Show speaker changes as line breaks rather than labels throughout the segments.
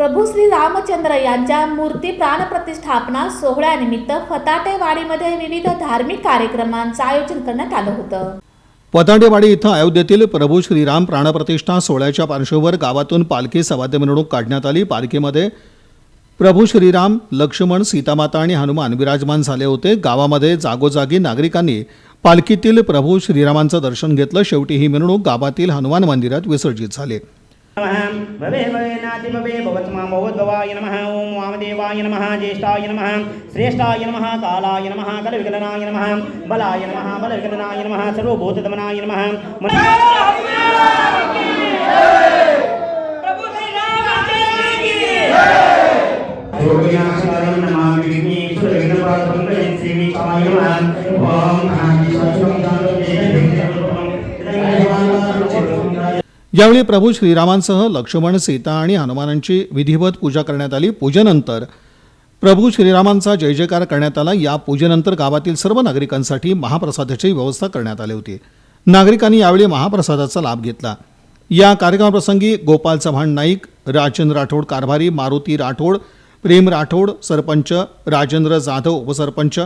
प्रभू श्री रामचंद्र यांच्या मूर्ती प्राणप्रतिष्ठापना सोहळ्यानिमित्त फताटेवाडीमध्ये विविध धार्मिक कार्यक्रमांचं आयोजन करण्यात आलं होतं.
पताटेवाडी इथं अयोध्येतील प्रभू श्रीराम प्राणप्रतिष्ठा सोहळ्याच्या पार्श्वभूमीवर गावातून पालखी सवाद्य मिरवणूक काढण्यात आली. पालखीमध्ये प्रभू श्रीराम लक्ष्मण सीतामाता आणि हनुमान विराजमान झाले होते. गावामध्ये जागोजागी नागरिकांनी पालखीतील प्रभू श्रीरामांचं दर्शन घेतलं. शेवटी ही मिरवणूक गावातील हनुमान मंदिरात विसर्जित झाली.
भवे भवे नाति भवे भवत्मा भवद्भवाय नमः ॐ वामदेवाय नमः ज्येष्ठाय नमः श्रेष्ठाय नमः कालाय नमः कलविकलनाय नमः बलाय नमः बलविकलनाय नमः सर्वभूतदमनाय नमः योगयासनं नमामि विघ्नेश्वरविघ्नपात्रं गणेशसेविताय नमः ॐ
यावेळी प्रभू श्रीरामांसह लक्ष्मण सीता आणि हनुमानांची विधिवत पूजा करण्यात आली पूजेनंतर प्रभू श्रीरामांचा जय जयकार करण्यात आला. या पूजेनंतर गावातील सर्व नागरिकांसाठी महाप्रसादाची व्यवस्था करण्यात आली होती. नागरिकांनी यावेळी महाप्रसादाचा लाभ घेतला. या कार्यक्रमाप्रसंगी गोपाल चव्हाण नाईक राजेंद्र राठोड कारभारी मारुती राठोड प्रेम राठोड सरपंच राजेंद्र जाधव उपसरपंच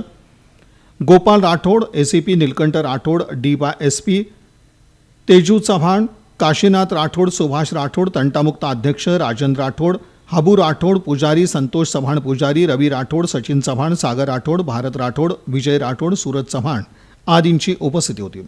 Gopal Rathod ACP Neelkanth Rathod D Y S P Teju Chavan Kashinath Rathod Subhash Rathod तंटामुक्त अध्यक्ष राजन राठोड हाबू राठोड पुजारी संतोष चव्हाण पुजारी रवी राठोड सचिन चव्हाण सागर राठोड भारत राठोड विजय राठोड सूरज चव्हाण आदींची उपस्थिती होती.